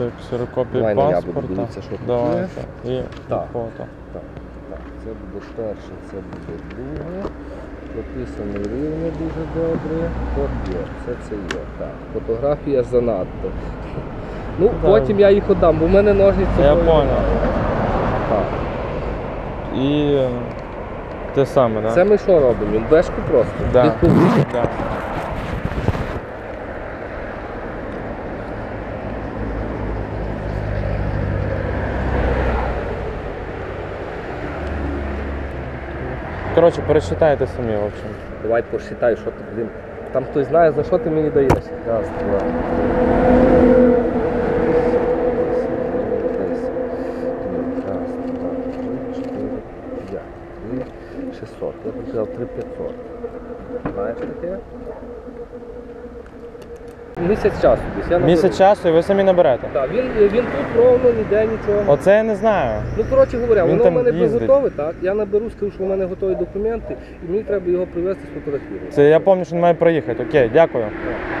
Це ксерокопія Давай я буду паспорта. дивитися, що тут Давайте. І Так. фото. Так, так, це буде перше, це буде друге. Прописаний рівні дуже добре. Код є, все це є. Так, фотографія занадто. Ну, Так. потім я їх отдам, бо в мене ножниці. Я були. понял. Так. І те саме, так? Це ми що робимо? Інвешку просто. Да. Да. Коротше, перечитайте самі, в общем. Давай посчитай, що ти, блін. Там хтось знає, за що ти мені даєш. Раз, два. десять. Раз, два, три, чотири. Три, шістсот. Я три п'ятсот. Знаєш таке? Місяць часу десь. Я наберу. Місяць часу і ви самі наберете. Так, він, він тут ровно, ніде нічого. Оце я не знаю. Ну, коротше говоря, Він воно в там мене їздить. готове, так? Я наберу, скажу, що в мене готові документи, і мені треба його привезти з фотографії. Це я пам'ятаю, що він має проїхати. Окей, дякую. Так.